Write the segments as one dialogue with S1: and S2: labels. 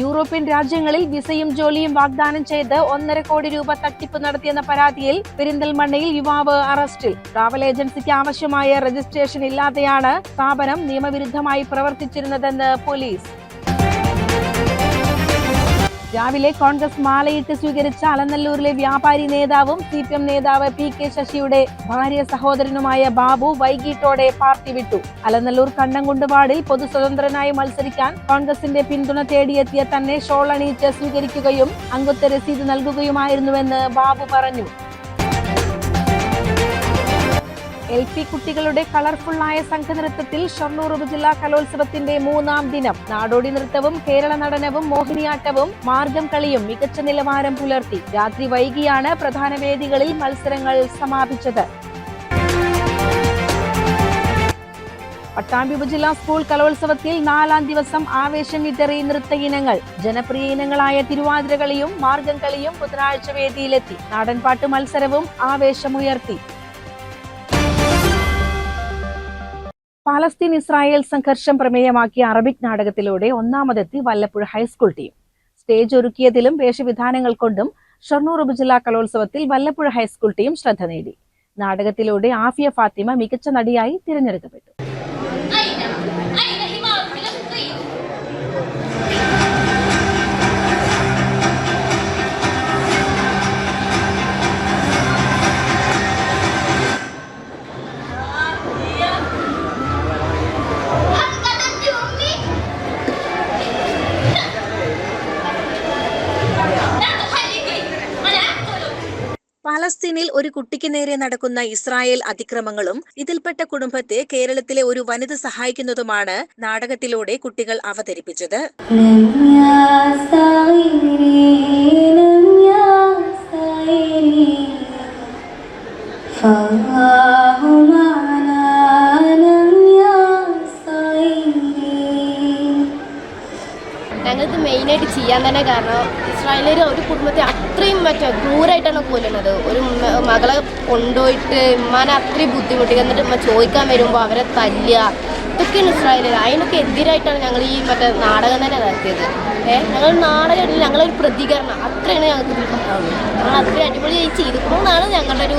S1: European രാജ്യങ്ങളിൽ വിസയും ജോലിയും വാഗ്ദാനം ചെയ്ത് ഒന്നര കോടി രൂപ തട്ടിപ്പ് നടത്തിയെന്ന പരാതിയിൽ പെരിന്തൽമണ്ണയിൽ യുവാവ് അറസ്റ്റിൽ. ട്രാവൽ ഏജൻസിക്ക് ആവശ്യമായ രജിസ്ട്രേഷൻ ഇല്ലാതെയാണ് സ്ഥാപനം നിയമവിരുദ്ധമായി പ്രവർത്തിച്ചിരുന്നതെന്ന് പോലീസ്. രാവിലെ കോൺഗ്രസ് മാലയിട്ട് സ്വീകരിച്ച അലനല്ലൂരിലെ വ്യാപാരി നേതാവും സി പി എം നേതാവ് പി കെ ശശിയുടെ ഭാര്യ സഹോദരനുമായ ബാബു വൈകിട്ടോടെ പാർട്ടി വിട്ടു. അലനല്ലൂർ കണ്ണംകുണ്ട് വാർഡിൽ പൊതു സ്വതന്ത്രനായി മത്സരിക്കാൻ കോൺഗ്രസിന്റെ പിന്തുണ തേടിയെത്തിയ തന്നെ ഷോളണീച്ച് സ്വീകരിക്കുകയും അംഗത്വ രസീത് നൽകുകയുമായിരുന്നുവെന്ന് ബാബു പറഞ്ഞു. എൽ പി കുട്ടികളുടെ കളർഫുള്ളായ സംഘനൃത്തത്തിൽ ഷൊർണൂർ ഉപജില്ലാ കലോത്സവത്തിന്റെ മൂന്നാം ദിനം. നാടോടി നൃത്തവും കേരള നടനവും മോഹിനിയാട്ടവും മാർഗം കളിയും മികച്ച നിലവാരം പുലർത്തി രാത്രി വൈകിയാണ് പ്രധാന വേദികളിൽ മത്സരങ്ങൾ സമാപിച്ചത്. പട്ടാമ്പി ഉപജില്ലാ സ്കൂൾ കലോത്സവത്തിൽ നാലാം ദിവസം ആവേശം വിതറി നൃത്ത ഇനങ്ങൾ. ജനപ്രിയ ഇനങ്ങളായ തിരുവാതിരകളിയും മാർഗം കളിയും ബുധനാഴ്ച വേദിയിലെത്തി. നാടൻപാട്ട് മത്സരവും ആവേശമുയർത്തി. പാലസ്തീൻ ഇസ്രായേൽ സംഘർഷം പ്രമേയമാക്കിയ അറബിക് നാടകത്തിലൂടെ ഒന്നാമതെത്തി Vallappuzha high school team. Stage ഒരുക്കിയതിലും വേഷവിധാനങ്ങൾ കൊണ്ടും ഷൊർണൂർ ഉപജില്ലാ കലോത്സവത്തിൽ വല്ലപ്പുഴ ഹൈസ്കൂൾ ടീം ശ്രദ്ധ നേടി. നാടകത്തിലൂടെ ആഫിയ ഫാത്തിമ മികച്ച നടിയായി തിരഞ്ഞെടുക്കപ്പെട്ടു.
S2: പാലസ്തീനിൽ ഒരു കുട്ടിക്ക് നേരെ നടക്കുന്ന ഇസ്രായേൽ അതിക്രമങ്ങളും ഇതിൽപ്പെട്ട കുടുംബത്തെ കേരളത്തിലെ ഒരു വനിത സഹായിക്കുന്നതുമാണ് നാടകത്തിലൂടെ കുട്ടികൾ അവതരിപ്പിച്ചത്
S3: لم يا صغيري لم يا صغيري فالله معنا
S4: ഞങ്ങൾക്ക് മെയിനായിട്ട് ചെയ്യാൻ തന്നെ കാരണം ഇസ്രായേലിൽ ഒരു കുടുംബത്തെ അത്രയും മറ്റേ ക്രൂരായിട്ടാണ് കൊല്ലുന്നത്. ഒരു മകളെ കൊണ്ടുപോയിട്ട് ഉമ്മാനെ അത്രയും ബുദ്ധിമുട്ടി എന്നിട്ട് ഉമ്മ ചോദിക്കാൻ വരുമ്പോൾ അവരെ തല്ലുക. ഇതൊക്കെയാണ് ഇസ്രായേലിൽ അതിനൊക്കെ എതിരായിട്ടാണ് ഞങ്ങൾ ഈ മറ്റേ നാടകം തന്നെ നടത്തിയത്. ഏഹ് ഞങ്ങൾ നാടകം ഞങ്ങളൊരു പ്രതികരണം. അത്രയാണ് ഞങ്ങൾക്ക് ഞങ്ങൾ അത്രയും അടിപൊളിയായി ചെയ്തിട്ടുണ്ടെന്നാണ് ഞങ്ങളുടെ ഒരു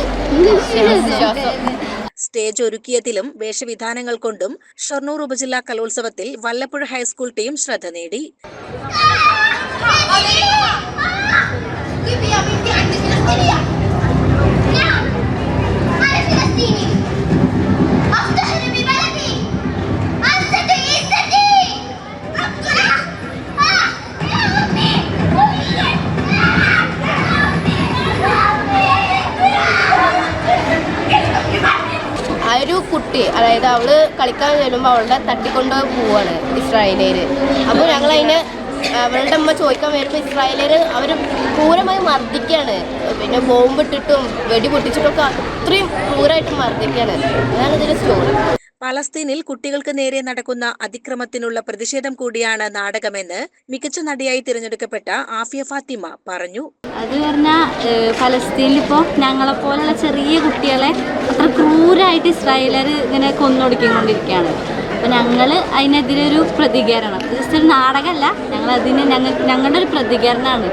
S4: വിശ്വാസം.
S2: സ്റ്റേജ് ഒരുക്കിയതിലും വേഷവിധാനങ്ങൾ കൊണ്ടും ഷൊർണൂർ ഉപജില്ലാ കലോത്സവത്തിൽ വല്ലപ്പുഴ ഹൈസ്കൂൾ ടീം ശ്രദ്ധ നേടി
S4: Yeah. കുട്ടി അതായത് അവൾ കളിക്കാൻ ചെല്ലുമ്പോൾ അവളുടെ തട്ടിക്കൊണ്ട് പോവാണ് ഇസ്രായേലേര് അപ്പോൾ ഞങ്ങൾ അതിനെ അവളുടെ അമ്മ ചോദിക്കാൻ വരുമ്പോൾ ഇസ്രായേലേര് അവർ ക്രൂരമായി മർദ്ദിക്കുകയാണ് പിന്നെ ബോംബിട്ടിട്ടും വെടി പൊട്ടിച്ചിട്ടൊക്കെ അത്രയും ക്രൂരമായിട്ട് മർദ്ദിക്കുകയാണ് അതാണ് ഇതിന്റെ സ്റ്റോറി
S2: പലസ്തീനിൽ കുട്ടികൾക്ക് നേരെ നടക്കുന്ന അതിക്രമത്തിനുള്ള പ്രതിഷേധം കൂടിയാണ് നാടകമെന്ന് മികച്ച നടിയായി തിരഞ്ഞെടുക്കപ്പെട്ട ആഫിയ ഫാത്തിമ പറഞ്ഞു.
S3: അത് പറഞ്ഞാൽ ഫലസ്തീനിലിപ്പോൾ ഞങ്ങളെപ്പോലുള്ള ചെറിയ കുട്ടികളെ അത്ര ക്രൂരായിട്ട് ഇസ്രായേലർ ഇങ്ങനെ കൊന്നൊടുക്കിക്കൊണ്ടിരിക്കുകയാണ്. അപ്പോൾ ഞങ്ങൾ അതിനെതിരെ ഒരു പ്രതികരണം. ജസ്റ്റ് ഒരു നാടകമല്ല ഞങ്ങൾ അതിന് ഞങ്ങൾ ഞങ്ങളുടെ ഒരു പ്രതികരണമാണ്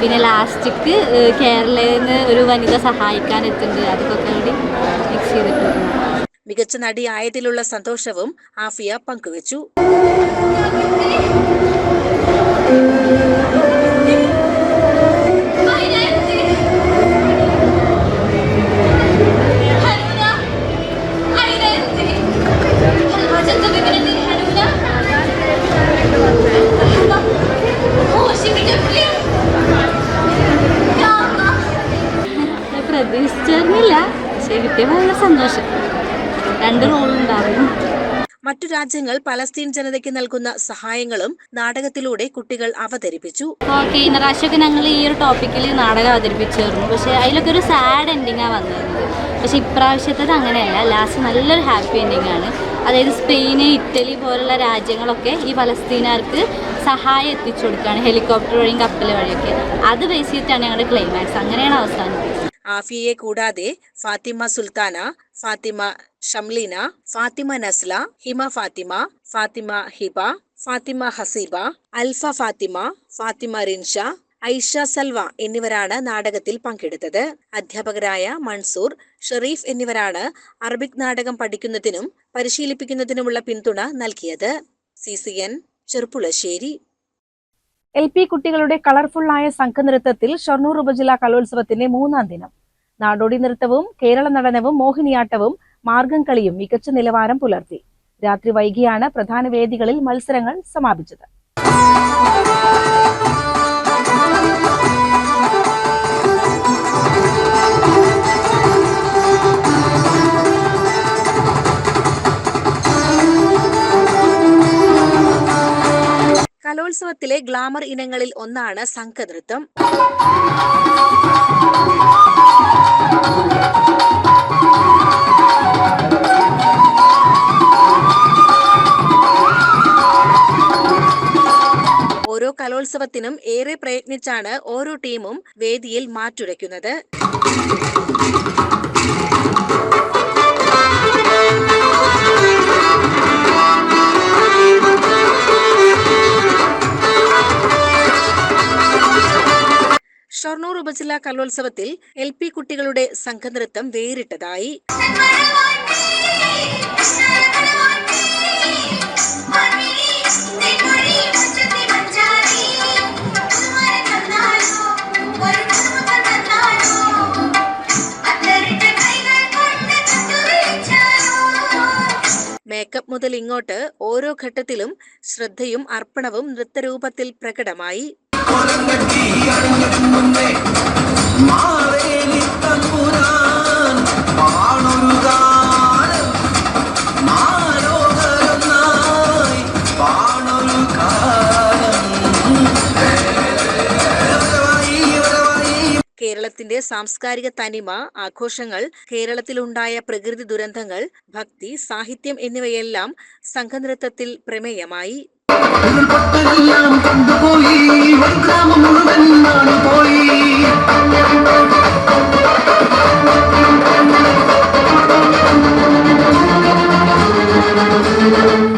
S3: പിന്നെ ലാസ്റ്റിക്ക് കേരളയിൽ നിന്ന് ഒരു വനിത സഹായിക്കാൻ എത്തുന്നുണ്ട്. അതൊക്കെ കൂടി മിക്സ് ചെയ്തിട്ടുണ്ട്.
S2: മികച്ച നടിയായതിലുള്ള സന്തോഷവും ആഫിയ പങ്കുവച്ചു.
S3: പ്രതീക്ഷിച്ചിരുന്നില്ല. പക്ഷെ കിട്ടിയ വളരെ സന്തോഷം. രണ്ട് റോളുണ്ടാവും.
S2: മറ്റു രാജ്യങ്ങൾ പലസ്തീൻ ജനതയ്ക്ക് നൽകുന്ന സഹായങ്ങളും നാടകത്തിലൂടെ കുട്ടികൾ അവതരിപ്പിച്ചു.
S3: ഓക്കെ കഴിഞ്ഞ പ്രാവശ്യമൊക്കെ ഞങ്ങൾ ഈ ഒരു ടോപ്പിക്കിൽ നാടകം അവതരിപ്പിച്ചിരുന്നു. പക്ഷെ അതിലൊക്കെ ഒരു സാഡ് എൻഡിങ്ങാണ് വന്നിരുന്നത് പക്ഷെ ഇപ്രാവശ്യത്തത് അങ്ങനെയല്ല. ലാസ്റ്റ് നല്ലൊരു ഹാപ്പി എൻഡിങ് ആണ്. അതായത് സ്പെയിന് ഇറ്റലി പോലുള്ള രാജ്യങ്ങളൊക്കെ ഈ പലസ്തീനാർക്ക് സഹായം എത്തിച്ചു കൊടുക്കുകയാണ്. ഹെലികോപ്റ്റർ വഴിയും കപ്പൽ വഴിയൊക്കെ. അത് ബേസ് ചെയ്തിട്ടാണ് ഞങ്ങളുടെ ക്ലൈമാക്സ് അങ്ങനെയാണ് അവസാനിപ്പിച്ചത്
S2: ആഫിയെ കൂടാതെ ഫാത്തിമ സുൽത്താന ഫാത്തിമ ഷംലീന ഫാത്തിമ നസ്ല ഹിമ ഫാത്തിമ ഫാത്തിമ ഹിബ ഫാത്തിമ ഹസീബ അൽഫ ഫാത്തിമ ഫാത്തിമ റിൻഷ ഐഷ സൽവ എന്നിവരാണ് നാടകത്തിൽ പങ്കെടുത്തത്. അധ്യാപകരായ മൻസൂർ ഷെറീഫ് എന്നിവരാണ് അറബിക് നാടകം പഠിക്കുന്നതിനും പരിശീലിപ്പിക്കുന്നതിനുമുള്ള പിന്തുണ നൽകിയത്. C C N Cherpulassery
S1: L P കുട്ടികളുടെ കളർഫുള്ളായ സംഘനൃത്തത്തിൽ ഷൊർണൂർ ഉപജില്ലാ കലോത്സവത്തിന്റെ മൂന്നാം ദിനം. നാടോടി നൃത്തവും കേരള നടനവും മോഹിനിയാട്ടവും മാർഗം കളിയും മികച്ച നിലവാരം പുലർത്തി. രാത്രി വൈകിയാണ് പ്രധാന വേദികളിൽ മത്സരങ്ങൾ സമാപിച്ചത്.
S2: കലോത്സവത്തിലെ ഗ്ലാമർ ഇനങ്ങളിൽ ഒന്നാണ് സംഘനൃത്തം. ഓരോ കലോത്സവത്തിനും ഏറെ പ്രയത്നിച്ചാണ് ഓരോ ടീമും വേദിയിൽ മാറ്റുരയ്ക്കുന്നത്. ഷൊർണൂർ ഉപജില്ലാ കലോത്സവത്തിൽ എൽ പി കുട്ടികളുടെ സംഘനൃത്തം വേറിട്ടതായി. മേക്കപ്പ് മുതൽ ഇങ്ങോട്ട് ഓരോ ഘട്ടത്തിലും ശ്രദ്ധയും അർപ്പണവും നൃത്തരൂപത്തിൽ പ്രകടമായി. കേരളത്തിന്റെ സാംസ്കാരിക തനിമ ആഘോഷങ്ങൾ കേരളത്തിലുണ്ടായ പ്രകൃതി ദുരന്തങ്ങൾ ഭക്തി സാഹിത്യം എന്നിവയെല്ലാം സംഘനൃത്തത്തിൽ പ്രമേയമായി இதில் பட்டதெல்லாம் கொண்டு போய் ஒரு கிராமம் முழுவன் நானும் போய். thank you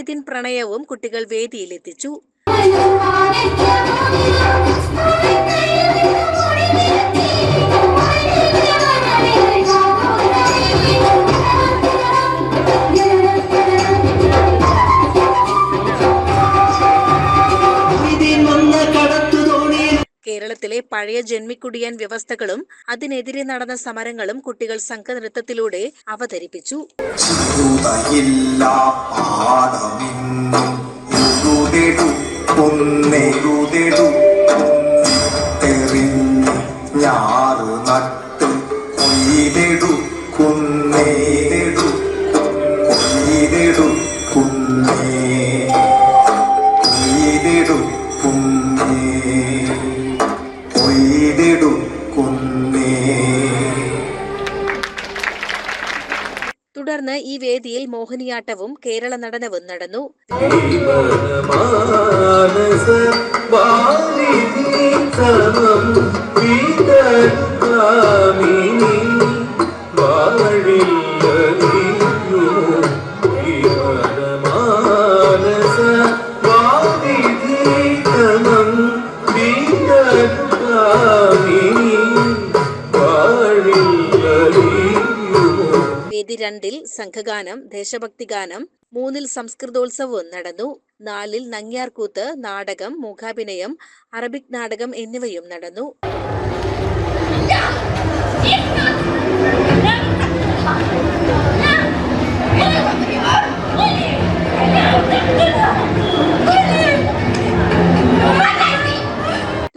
S2: മൊയ്തീൻ പ്രണയവും കുട്ടികൾ വേദിയിലെത്തിച്ചു. കേരളത്തിലെ പഴയ ജന്മിക്കുടിയാൻ വ്യവസ്ഥകളും അതിനെതിരെ നടന്ന സമരങ്ങളും കുട്ടികൾ സംഘനൃത്തത്തിലൂടെ അവതരിപ്പിച്ചു.
S5: ഞാറ് നട്ട് കൊയ്തെടുക്കുന്നേതെടു
S2: തുടർന്ന് ഈ വേദിയിൽ മോഹിനിയാട്ടവും കേരള നടനവും നടന്നു.
S5: സമം
S2: സംഘഗാനം ദേശഭക്തി ഗാനം മൂന്നിൽ സംസ്കൃതോത്സവവും നടന്നു നാലിൽ നങ്ങ്യാർകൂത്ത് നാടകം മൂകാഭിനയം അറബിക് നാടകം എന്നിവയും നടന്നു
S6: Yeah!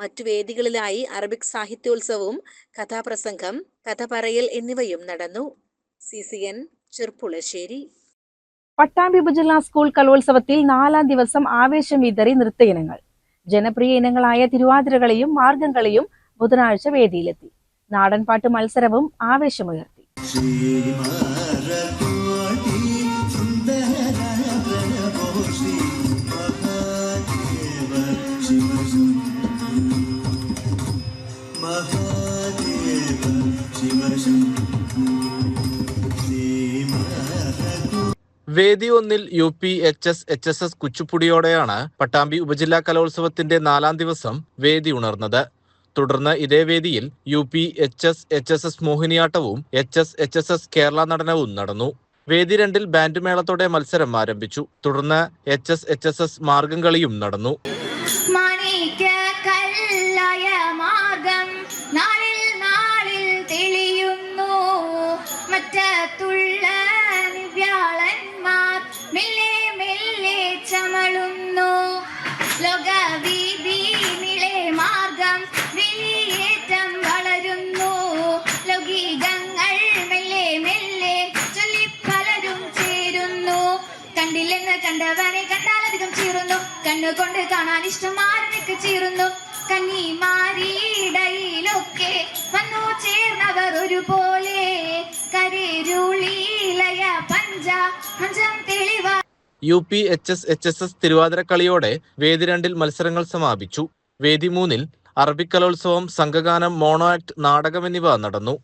S2: മറ്റു വേദികളിലായി അറബിക് സാഹിത്യോത്സവവും കഥാപ്രസംഗം കഥ പറയൽ എന്നിവയും നടന്നു. C C N Cherpulassery.
S1: Pattambi ഉപജില്ലാ സ്കൂൾ കലോത്സവത്തിൽ നാലാം ദിവസം ആവേശം വിതറി നൃത്ത ഇനങ്ങൾ ജനപ്രിയ ഇനങ്ങളായ തിരുവാതിരകളെയും മാർഗംകളിയും ബുധനാഴ്ച വേദിയിലെത്തി. നാടൻപാട്ട് മത്സരവും ആവേശമുയർത്തി.
S7: വേദി ഒന്നിൽ U P H S H S S കുച്ചുപ്പുടിയോടെയാണ് Pattambi ഉപജില്ലാ കലോത്സവത്തിന്റെ നാലാം ദിവസം വേദി ഉണർന്നത്. തുടർന്ന് ഇതേ വേദിയിൽ U P H S H S S മോഹിനിയാട്ടവും H S H S S Kerala നടനവും നടന്നു. വേദി രണ്ടിൽ ബാൻഡ് മേളത്തോടെ മത്സരം ആരംഭിച്ചു. തുടർന്ന് H S H S S മാർഗം കളിയും നടന്നു.
S6: മെല്ലെ മെല്ലെ ചമളുന്നു. ലോകവീതി നിളെ മാർഗം വിളിയേറ്റം വളരുന്നു. ലൗകികങ്ങൾ മെല്ലെ മെല്ലെ ചൊല്ലി പലരും ചേരുന്നു. കണ്ടില്ലെന്ന് കണ്ടവനെ കണ്ടാലധികം ചീറുന്നു. കണ്ണുകൊണ്ട് കാണാൻ ഇഷ്ടമാരനൊക്കെ ചീറുന്നു. കന്നിമാരിടയിലൊക്കെ വന്നു ചേർന്നവർ ഒരുപോലെ. തെളിവ
S7: U P H S H S S Thiruvathira കളിയോടെ വേദി രണ്ടിൽ മത്സരങ്ങൾ സമാപിച്ചു. വേദി മൂന്നിൽ അറബിക്കലോത്സവം സംഘഗാനം മോണോ ആക്ട് നാടകം എന്നിവ നടന്നു.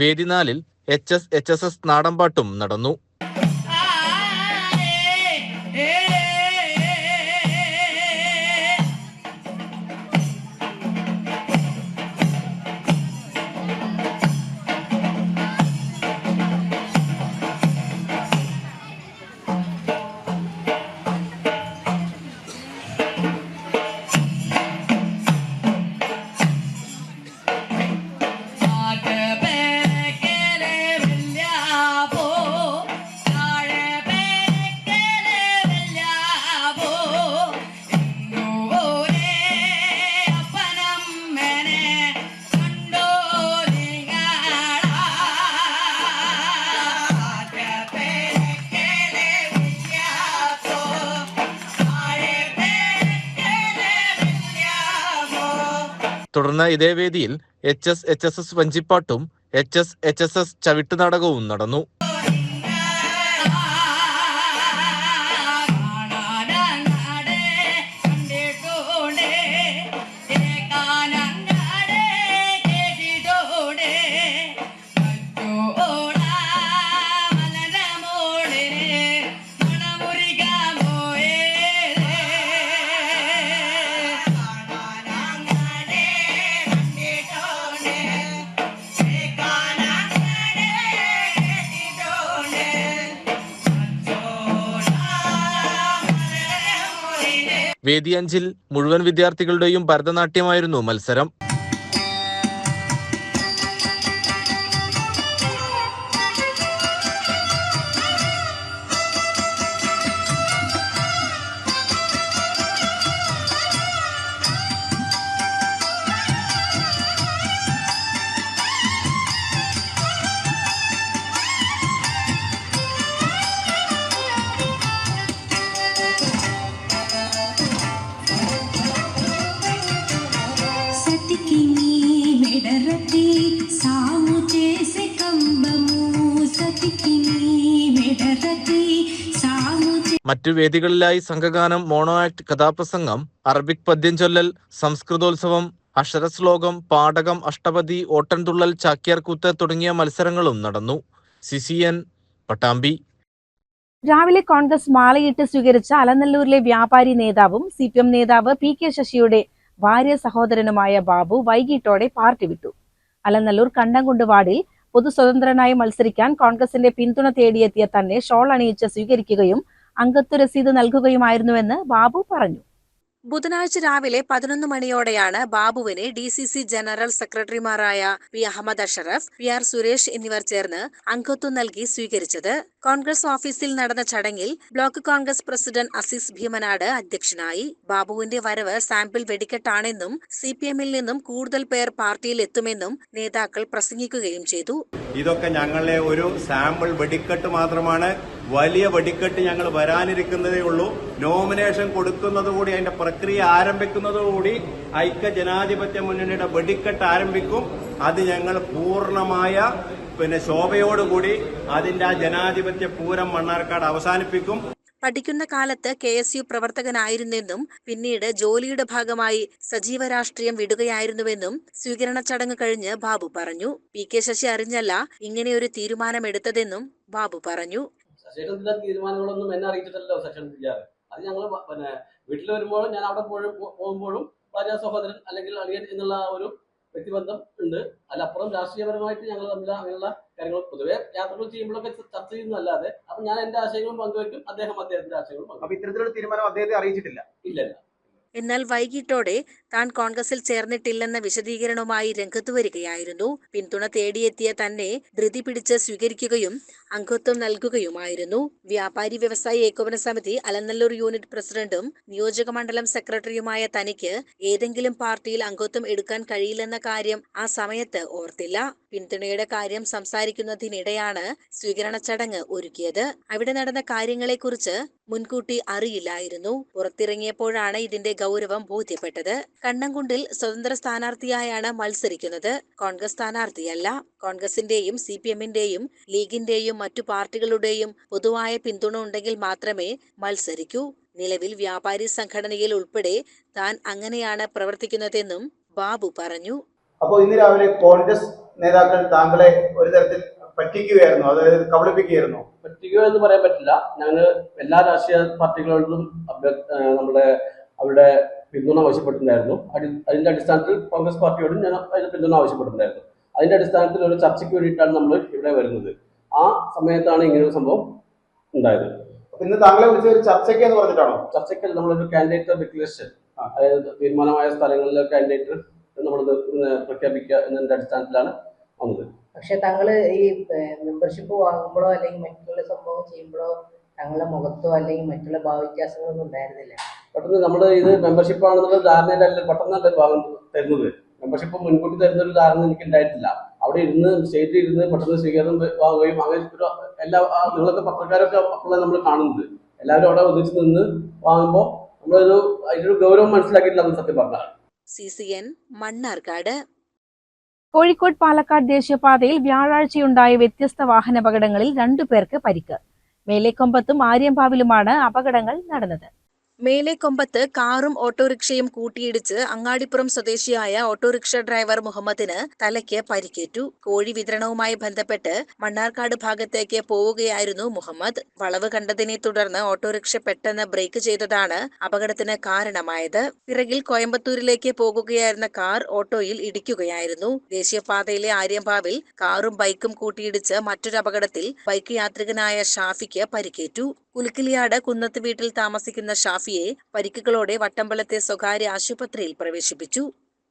S7: വേദി നാലിൽ H S H S S നാടൻപാട്ടും നടന്നു. തുടർന്ന് ഇതേ വേദിയിൽ H S H S S വഞ്ചിപ്പാട്ടും H S H S S ചവിട്ടുനാടകവും നടന്നു. വേദി അഞ്ചിൽ മുഴുവൻ വിദ്യാർത്ഥികളുടെയും ഭരതനാട്യമായിരുന്നു മത്സരം. മറ്റു വേദികളിലായി സംഘഗാനം മോണോ ആക്ട് കഥാപ്രസംഗം അറബിക് പദ്യം ചൊല്ലൽ സംസ്കൃതോത്സവം അക്ഷരശ്ലോകം പാടകം അഷ്ടപതി ഓട്ടൻതുള്ളൽ ചാക്യാർകൂത്ത് തുടങ്ങിയ മത്സരങ്ങളും നടന്നു. സിസിയൻ പട്ടാമ്പി.
S1: രാവിലെ കോൺഗ്രസ് മാളയിട്ട് സ്വീകരിച്ച അലനല്ലൂരിലെ വ്യാപാരി നേതാവും സി പി എം നേതാവ് പി കെ ശശിയുടെ ഭാര്യ സഹോദരനുമായ ബാബു വൈകിട്ടോടെ പാർട്ടി വിട്ടു. അലനല്ലൂർ കണ്ടംകുണ്ട് വാർഡിൽ പൊതുസ്വതന്ത്രനായി മത്സരിക്കാൻ കോൺഗ്രസിന്റെ പിന്തുണ തേടിയെത്തിയ തന്നെ ഷോൾ അണിയിച്ച് സ്വീകരിക്കുകയും അംഗത്വ രസീത് നൽകുകയുമായിരുന്നുവെന്ന് ബാബു പറഞ്ഞു.
S2: ബുധനാഴ്ച രാവിലെ പതിനൊന്ന് മണിയോടെയാണ് ബാബുവിനെ ഡി സി സി ജനറൽ സെക്രട്ടറിമാരായ P Ahammed Ashraf P R Suresh എന്നിവർ ചേർന്ന് അംഗത്വം നൽകി സ്വീകരിച്ചത്. കോൺഗ്രസ് ഓഫീസിൽ നടന്ന ചടങ്ങിൽ ബ്ലോക്ക് കോൺഗ്രസ് പ്രസിഡന്റ് അസീസ് ഭീമനാട് അധ്യക്ഷനായി. ബാബുവിന്റെ വരവ് സാമ്പിൾ വെടിക്കെട്ടാണെന്നും സി പി എമ്മിൽ നിന്നും കൂടുതൽ പേർ പാർട്ടിയിൽ എത്തുമെന്നും നേതാക്കൾ പ്രസംഗിക്കുകയും ചെയ്തു.
S8: ഇതൊക്കെ ഞങ്ങളെ ഒരു സാമ്പിൾ വെടിക്കെട്ട് മാത്രമാണ് വലിയ വെടിക്കെട്ട് ഞങ്ങൾ വരാനിരിക്കുന്നതേ ഉള്ളൂ. നോമിനേഷൻ കൊടുക്കുന്നതുകൂടി അതിന്റെ പ്രക്രിയ ആരംഭിക്കുന്നതുകൂടി ഐക്യ ജനാധിപത്യ മുന്നണിയുടെ വെടിക്കെട്ട് ആരംഭിക്കും. അത് ഞങ്ങൾ പൂർണമായ പിന്നെ ശോഭയോടുകൂടി അതിന്റെ ആ ജനാധിപത്യ പൂരം മണ്ണാർക്കാട് അവസാനിപ്പിക്കും.
S2: പഠിക്കുന്ന കാലത്ത് കെ എസ് യു പ്രവർത്തകനായിരുന്നെന്നും പിന്നീട് ജോലിയുടെ ഭാഗമായി സജീവ രാഷ്ട്രീയം വിടുകയായിരുന്നുവെന്നും സ്വീകരണ ചടങ്ങ് കഴിഞ്ഞ് ബാബു പറഞ്ഞു. പി കെ ശശി അറിഞ്ഞല്ല ഇങ്ങനെയൊരു തീരുമാനമെടുത്തതെന്നും ബാബു പറഞ്ഞു.
S9: തീരുമാനങ്ങളൊന്നും എന്നെ അറിയിച്ചിട്ടല്ലോ സെക്ഷൻ ചെയ്യാറ് അത് ഞങ്ങൾ പിന്നെ വീട്ടിൽ വരുമ്പോഴും ഞാൻ അവിടെ പോകുമ്പോഴും ഭാര്യ സഹോദരൻ അല്ലെങ്കിൽ അളിയൻ എന്നുള്ള ഒരു വ്യക്തിബന്ധം ഉണ്ട്. അതിലപ്പുറം രാഷ്ട്രീയപരമായിട്ട് ഞങ്ങൾ തമ്മിൽ അങ്ങനെയുള്ള കാര്യങ്ങൾ പൊതുവെ യാത്രകൾ ചെയ്യുമ്പോഴൊക്കെ ചർച്ച ചെയ്യുന്നതല്ലാതെ അപ്പൊ ഞാൻ എന്റെ ആശയങ്ങളും പങ്കുവെക്കും അദ്ദേഹം അദ്ദേഹത്തിന്റെ ആശയങ്ങളും പങ്കുവെക്കും
S8: ഇത്തരത്തിലുള്ള തീരുമാനം അദ്ദേഹത്തെ അറിയിച്ചിട്ടില്ല.
S9: ഇല്ല ഇല്ല
S2: എന്നാൽ വൈകിട്ടോടെ താൻ കോൺഗ്രസിൽ ചേർന്നിട്ടില്ലെന്ന വിശദീകരണവുമായി രംഗത്തു വരികയായിരുന്നു. പിന്തുണ തേടിയെത്തിയ തന്നെ ധൃതി പിടിച്ച് സ്വീകരിക്കുകയും അംഗത്വം നൽകുകയുമായിരുന്നു. വ്യാപാരി വ്യവസായി ഏകോപന സമിതി അലനല്ലൂർ യൂണിറ്റ് പ്രസിഡന്റും നിയോജക മണ്ഡലം സെക്രട്ടറിയുമായ തനിക്ക് ഏതെങ്കിലും പാർട്ടിയിൽ അംഗത്വം എടുക്കാൻ കഴിയില്ലെന്ന കാര്യം ആ സമയത്ത് ഓർത്തില്ല. പിന്തുണയുടെ കാര്യം സംസാരിക്കുന്നതിനിടെയാണ് സ്വീകരണ ചടങ്ങ് ഒരുക്കിയത്. അവിടെ നടന്ന കാര്യങ്ങളെക്കുറിച്ച് മുൻകൂട്ടി അറിയില്ലായിരുന്നു. പുറത്തിറങ്ങിയപ്പോഴാണ് ഇതിന്റെ ഗൗരവം ബോധ്യപ്പെട്ടത്. കണ്ണംകുണ്ടിൽ സ്വതന്ത്ര സ്ഥാനാർത്ഥിയായാണ് മത്സരിക്കുന്നത്. കോൺഗ്രസ് സ്ഥാനാർത്ഥിയല്ല. കോൺഗ്രസിന്റെയും സി പി എമ്മിന്റെയും ലീഗിന്റെയും മറ്റു പാർട്ടികളുടെയും പൊതുവായ പിന്തുണ ഉണ്ടെങ്കിൽ മാത്രമേ മത്സരിക്കൂ. നിലവിൽ വ്യാപാരി സംഘടനയിൽ ഉൾപ്പെടെ താൻ അങ്ങനെയാണ് പ്രവർത്തിക്കുന്നതെന്നും ബാബു പറഞ്ഞു.
S8: അപ്പോൾ ഇന്ന് രാവിലെ കോൺഗ്രസ് നേതാക്കൾ താങ്കളെ ഒരു തരത്തിൽ പറ്റിക്കുകയായിരുന്നു. അതായത് കബളിപ്പിക്കുകയായിരുന്നു.
S9: പറ്റിക്കുക എന്ന് പറയാൻ പറ്റില്ല. ഞങ്ങൾ എല്ലാ രാഷ്ട്രീയ പാർട്ടികളോടും നമ്മുടെ അവരുടെ പിന്തുണ ആവശ്യപ്പെട്ടിട്ടുണ്ടായിരുന്നു. അടി- അതിന്റെ അടിസ്ഥാനത്തിൽ കോൺഗ്രസ് പാർട്ടിയോടും ഞാൻ അതിന്റെ പിന്തുണ ആവശ്യപ്പെട്ടിട്ടുണ്ടായിരുന്നു. അതിന്റെ അടിസ്ഥാനത്തിൽ ഒരു ചർച്ചയ്ക്ക് വേണ്ടിയിട്ടാണ് നമ്മൾ ഇവിടെ വരുന്നത്. ആ സമയത്താണ് ഇങ്ങനെ ഒരു സംഭവം ഉണ്ടായത്.
S8: പിന്നെ ഇന്ന് താങ്കളെ വിളിച്ച ഒരു ചർച്ചയ്ക്ക് എന്ന് പറഞ്ഞിട്ടാണോ?
S9: ചർച്ചയ്ക്ക് നമ്മളൊരു കാൻഡിഡേറ്റ് ഡിക്ലറേഷൻ അതായത് തീരുമാനമായ സ്ഥലങ്ങളിലെ കാൻഡിഡേറ്റ് നമ്മൾ പ്രഖ്യാപിക്കുക എന്നതിന്റെ അടിസ്ഥാനത്തിലാണ് വന്നത്.
S10: പക്ഷെ താങ്കൾ ഈ മെമ്പർഷിപ്പ് വാങ്ങുമ്പോഴോ അല്ലെങ്കിൽ മറ്റുള്ള സംഭവം ചെയ്യുമ്പോഴോ താങ്കളുടെ മുഖത്തോ അല്ലെങ്കിൽ മറ്റുള്ള ഭാവവ്യത്യാസങ്ങളൊന്നും ഉണ്ടായിരുന്നില്ല.
S9: പെട്ടെന്ന് നമ്മൾ ഇത് മെമ്പർഷിപ്പ് ആണെന്നുള്ള ധാരണയിലല്ല പെട്ടെന്നല്ല ഭാഗം തരുന്നത്. മെമ്പർഷിപ്പ് മുൻകൂട്ടി തരുന്ന ഒരു ധാരണ എനിക്ക് ഉണ്ടായിട്ടില്ല അവിടെ ഇരുന്ന് സ്റ്റേറ്റിൽ ഇരുന്ന് പെട്ടെന്ന് സ്വീകരണം വാങ്ങുകയും അങ്ങനെ ഒരു എല്ലാ ആ നിങ്ങളൊക്കെ പത്രക്കാരൊക്കെ അപ്പോഴാണ് നമ്മൾ കാണുന്നത്. എല്ലാവരും അവിടെ ഒന്നിച്ച് നിന്ന് വാങ്ങുമ്പോൾ നമ്മളൊരു അതിനൊരു ഗൗരവം മനസ്സിലാക്കിയിട്ടില്ല സത്യം പറഞ്ഞാൽ.
S2: C C N Mannarkkad.
S1: Kozhikode Palakkad ദേശീയപാതയിൽ വ്യാഴാഴ്ചയുണ്ടായ വ്യത്യസ്ത വാഹനാപകടങ്ങളിൽ രണ്ടു പേർക്ക് പരിക്ക്. മേലേക്കൊമ്പത്തും ആര്യമ്പാവിലുമാണ് അപകടങ്ങൾ നടന്നത്.
S2: മേലേക്കൊമ്പത്ത് കാറും ഓട്ടോറിക്ഷയും കൂട്ടിയിടിച്ച് അങ്ങാടിപ്പുറം സ്വദേശിയായ ഓട്ടോറിക്ഷ ഡ്രൈവർ മുഹമ്മദിന് തലയ്ക്ക് പരിക്കേറ്റു. കോഴി വിതരണവുമായി ബന്ധപ്പെട്ട് മണ്ണാർക്കാട് ഭാഗത്തേക്ക് പോവുകയായിരുന്നു മുഹമ്മദ്. വളവ് കണ്ടതിനെ തുടർന്ന് ഓട്ടോറിക്ഷ പെട്ടെന്ന് ബ്രേക്ക് ചെയ്തതാണ് അപകടത്തിന് കാരണമായത്. പിറകിൽ കോയമ്പത്തൂരിലേക്ക് പോകുകയായിരുന്ന കാർ ഓട്ടോയിൽ ഇടിക്കുകയായിരുന്നു. ദേശീയപാതയിലെ ആര്യമ്പാവിൽ കാറും ബൈക്കും കൂട്ടിയിടിച്ച് മറ്റൊരു അപകടത്തിൽ ബൈക്ക് യാത്രികനായ ഷാഫിക്ക് പരിക്കേറ്റു. കുലുക്കിലിയാട് കുന്നത്ത് വീട്ടിൽ താമസിക്കുന്ന ഷാഫിയെ പരിക്കുകളോടെ വട്ടമ്പലത്തെ സ്വകാര്യ ആശുപത്രിയിൽ പ്രവേശിപ്പിച്ചു.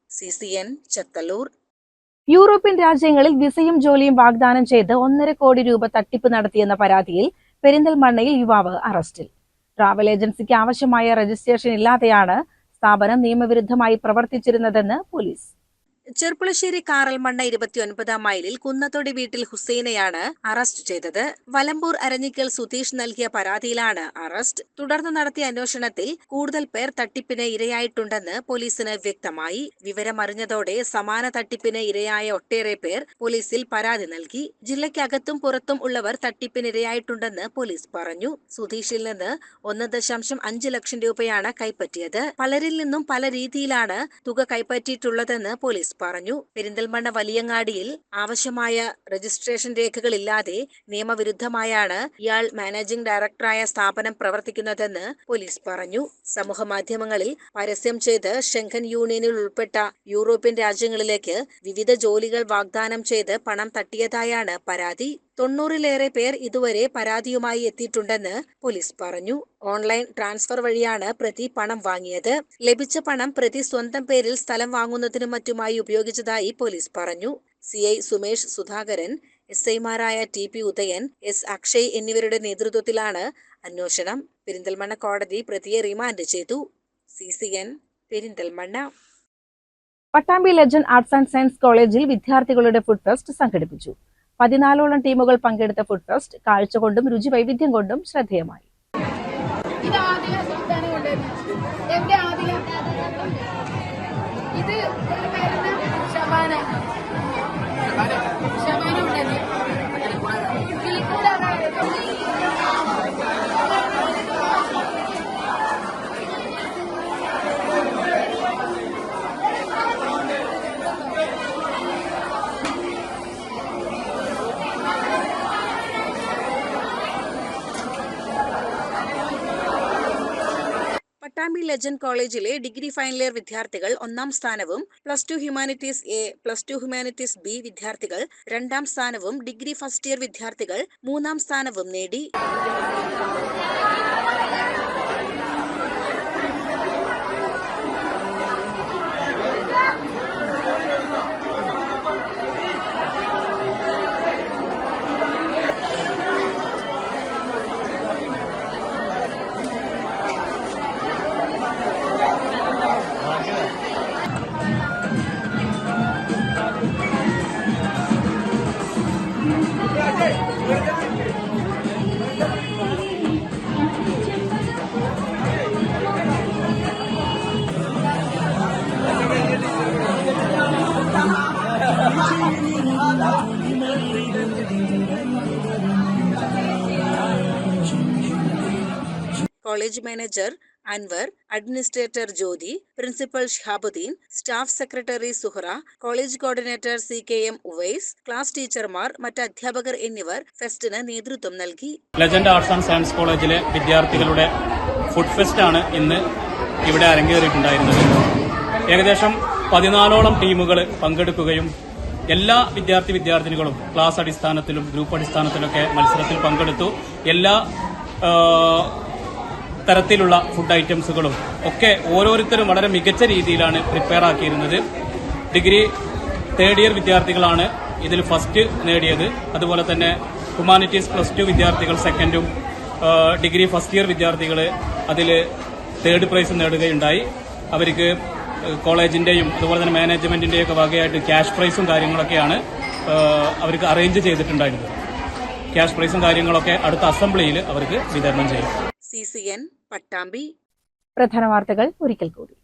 S2: C C N Chathallur.
S1: European രാജ്യങ്ങളിൽ വിസയും ജോലിയും വാഗ്ദാനം ചെയ്ത് ഒന്നര കോടി രൂപ തട്ടിപ്പ് നടത്തിയെന്ന പരാതിയിൽ പെരിന്തൽമണ്ണയിൽ യുവാവ് അറസ്റ്റിൽ. ട്രാവൽ ഏജൻസിക്ക് ആവശ്യമായ രജിസ്ട്രേഷൻ ഇല്ലാതെയാണ് സ്ഥാപനം നിയമവിരുദ്ധമായി പ്രവർത്തിച്ചിരുന്നതെന്ന് പോലീസ്.
S2: ചെർപ്പുളശ്ശേരി കാറൽമണ്ണ ഇരുപത്തിയൊൻപതാം മൈലിൽ കുന്നത്തൊടി വീട്ടിൽ ഹുസൈനെയാണ് അറസ്റ്റ് ചെയ്തത്. വലമ്പൂർ അരഞ്ഞിക്കൽ സുധീഷ് നൽകിയ പരാതിയിലാണ് അറസ്റ്റ്. തുടർന്ന് നടത്തിയ അന്വേഷണത്തിൽ കൂടുതൽ പേർ തട്ടിപ്പിന് ഇരയായിട്ടുണ്ടെന്ന് പോലീസിന് വ്യക്തമായി. വിവരമറിഞ്ഞതോടെ സമാന തട്ടിപ്പിന് ഇരയായ ഒട്ടേറെ പേർ പോലീസിൽ പരാതി നൽകി. ജില്ലയ്ക്കകത്തും പുറത്തും ഉള്ളവർ തട്ടിപ്പിന് ഇരയായിട്ടുണ്ടെന്ന് പോലീസ് പറഞ്ഞു. സുധീഷിൽ നിന്ന് ഒന്ന് ദശാംശം അഞ്ച് ലക്ഷം രൂപയാണ് കൈപ്പറ്റിയത്. പലരിൽ നിന്നും പല രീതിയിലാണ് തുക കൈപ്പറ്റിയിട്ടുള്ളതെന്ന് പോലീസ് പറഞ്ഞു. പെരിന്തൽമണ്ണ വലിയങ്ങാടിയിൽ ആവശ്യമായ രജിസ്ട്രേഷൻ രേഖകളില്ലാതെ നിയമവിരുദ്ധമായാണ് ഇയാൾ മാനേജിംഗ് ഡയറക്ടറായ സ്ഥാപനം പ്രവർത്തിക്കുന്നതെന്ന് പോലീസ് പറഞ്ഞു. സമൂഹ മാധ്യമങ്ങളിൽ പരസ്യം ചെയ്ത് ഷെങ്കൻ യൂണിയനിൽ ഉൾപ്പെട്ട യൂറോപ്യൻ രാജ്യങ്ങളിലേക്ക് വിവിധ ജോലികൾ വാഗ്ദാനം ചെയ്ത് പണം തട്ടിയതായാണ് പരാതി. തൊണ്ണൂറിലേറെ പേർ ഇതുവരെ പരാതിയുമായി എത്തിയിട്ടുണ്ടെന്ന് പോലീസ് പറഞ്ഞു. ഓൺലൈൻ ട്രാൻസ്ഫർ വഴിയാണ് പ്രതി പണം വാങ്ങിയത്. ലഭിച്ച പണം പ്രതി സ്വന്തം പേരിൽ സ്ഥലം വാങ്ങുന്നതിനും മറ്റുമായി ഉപയോഗിച്ചതായി പോലീസ് പറഞ്ഞു. C I Sumesh Sudhakaran S ഐമാരായ T P Udayan S Akshay എന്നിവരുടെ നേതൃത്വത്തിലാണ് അന്വേഷണം. പെരിന്തൽമണ്ണ കോടതി പ്രതിയെ റിമാൻഡ് ചെയ്തു. C C N Perinthalmanna.
S1: Pattambi Legend arts and science കോളേജിൽ വിദ്യാർത്ഥികളുടെ ഫുഡ് ഫെസ്റ്റ് സംഘടിപ്പിച്ചു. പതിനാലോളം ടീമുകൾ പങ്കെടുത്ത ഫുഡ് ഫെസ്റ്റ് കാഴ്ച കൊണ്ടും രുചി വൈവിധ്യം കൊണ്ടും ശ്രദ്ധേയമായി.
S2: ലെജൻഡ് കോളേജിലെ ഡിഗ്രി ഫൈനൽ ഇയർ വിദ്യാർത്ഥികൾ ഒന്നാം സ്ഥാനവും plus two humanities A plus two humanities B വിദ്യാർത്ഥികൾ രണ്ടാം സ്ഥാനവും ഡിഗ്രി ഫസ്റ്റ് ഇയർ വിദ്യാർത്ഥികൾ മൂന്നാം സ്ഥാനവും നേടി. College manager Anvar administrator Jyothi principal Shihabuddeen staff secretary Suhara college coordinator C K M Uvais class ടീച്ചർമാർ മറ്റ് അധ്യാപകർ എന്നിവർ ഫെസ്റ്റിന് നേതൃത്വം നൽകി.
S11: ലെജൻഡ് ആർട്സ് ആൻഡ് സയൻസ് കോളേജിലെ വിദ്യാർത്ഥികളുടെ ഫുഡ് ഫെസ്റ്റ് ആണ് ഇന്ന് ഇവിടെ അരങ്ങേറിയിട്ടുണ്ടായിരുന്നത്. ഏകദേശം പതിനാലോളം ടീമുകൾ പങ്കെടുക്കുകയും എല്ലാ വിദ്യാർത്ഥി വിദ്യാർത്ഥിനികളും ക്ലാസ് അടിസ്ഥാനത്തിലും ഗ്രൂപ്പ് അടിസ്ഥാനത്തിലൊക്കെ മത്സരത്തിൽ പങ്കെടുത്തു. എല്ലാ തരത്തിലുള്ള ഫുഡ് ഐറ്റംസുകളും ഒക്കെ ഓരോരുത്തരും വളരെ മികച്ച രീതിയിലാണ് പ്രിപ്പയർ ആക്കിയിരുന്നത്. ഡിഗ്രി തേർഡ് ഇയർ വിദ്യാർത്ഥികളാണ് ഇതിൽ ഫസ്റ്റ് നേടിയത്. അതുപോലെ തന്നെ ഹ്യൂമാനിറ്റീസ് പ്ലസ് ടു വിദ്യാർത്ഥികൾ സെക്കൻഡും ഡിഗ്രി ഫസ്റ്റ് ഇയർ വിദ്യാർത്ഥികൾ അതിൽ തേർഡ് പ്രൈസ് നേടുകയുണ്ടായി. അവർക്ക് കോളേജിന്റെയും അതുപോലെ തന്നെ മാനേജ്മെന്റിന്റെയും ഒക്കെ വകയായിട്ട് ക്യാഷ് പ്രൈസും കാര്യങ്ങളൊക്കെയാണ് അവർക്ക് അറേഞ്ച് ചെയ്തിട്ടുണ്ടായിരുന്നത്. ക്യാഷ് പ്രൈസും കാര്യങ്ങളൊക്കെ അടുത്ത അസംബ്ലിയിൽ അവർക്ക് വിതരണം ചെയ്യും.
S2: സി പട്ടാമ്പി.
S1: പ്രധാന വാർത്തകൾ ഒരിക്കൽ കൂടി.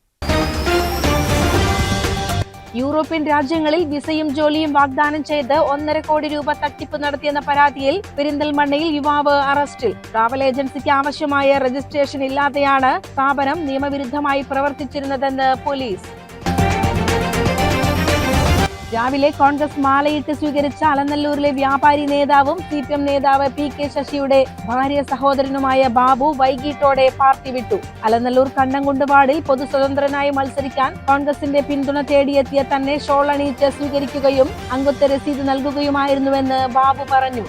S1: യൂറോപ്യൻ രാജ്യങ്ങളിൽ വിസയും ജോലിയും വാഗ്ദാനം ചെയ്ത് ഒന്നര കോടി രൂപ തട്ടിപ്പ് നടത്തിയെന്ന പരാതിയിൽ പെരിന്തൽമണ്ണയിൽ യുവാവ് അറസ്റ്റിൽ. ട്രാവൽ ഏജൻസിക്ക് ആവശ്യമായ രജിസ്ട്രേഷൻ ഇല്ലാതെയാണ് സ്ഥാപനം നിയമവിരുദ്ധമായി പ്രവർത്തിച്ചിരുന്നതെന്ന് പോലീസ്. രാവിലെ കോൺഗ്രസ് മാലയിട്ട് സ്വീകരിച്ച അലനല്ലൂരിലെ വ്യാപാരി നേതാവും സി പി എം നേതാവ് പി കെ ശശിയുടെ ഭാര്യ സഹോദരനുമായ ബാബു വൈകിട്ടോടെ പാർട്ടി വിട്ടു. അലനല്ലൂർ കണ്ണംകുണ്ടുപാടിൽ പൊതുസ്വതന്ത്രനായി മത്സരിക്കാൻ കോൺഗ്രസിന്റെ പിന്തുണ തേടിയെത്തിയ തന്നെ ഷോൾ അണിയിച്ച് സ്വീകരിക്കുകയും അംഗത്വ രസീത് നൽകുകയുമായിരുന്നുവെന്ന് ബാബു പറഞ്ഞു.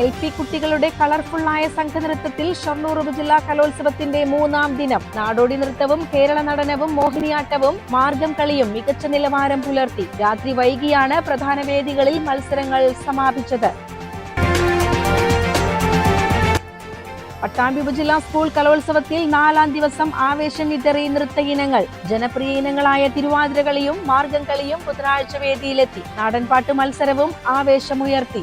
S1: എൽ പി കുട്ടികളുടെ കളർഫുള്ളായ സംഘനൃത്തത്തിൽ ഷൊർണൂർ ഉപജില്ലാ കലോത്സവത്തിന്റെ മൂന്നാം ദിനം. നാടോടി നൃത്തവും കേരള നടനവും മോഹിനിയാട്ടവും മാർഗം കളിയും മികച്ച നിലവാരം പുലർത്തി. രാത്രി വൈകിയാണ് പ്രധാന വേദികളിൽ മത്സരങ്ങൾ സമാപിച്ചത്. പട്ടാമ്പി ഉപജില്ലാ സ്കൂൾ കലോത്സവത്തിൽ നാലാം ദിവസം ആവേശം വിതറി നൃത്ത ഇനങ്ങൾ. ജനപ്രിയ ഇനങ്ങളായ തിരുവാതിരകളിയും മാർഗം കളിയും ബുധനാഴ്ച വേദിയിലെത്തി. നാടൻപാട്ട് മത്സരവും ആവേശമുയർത്തി.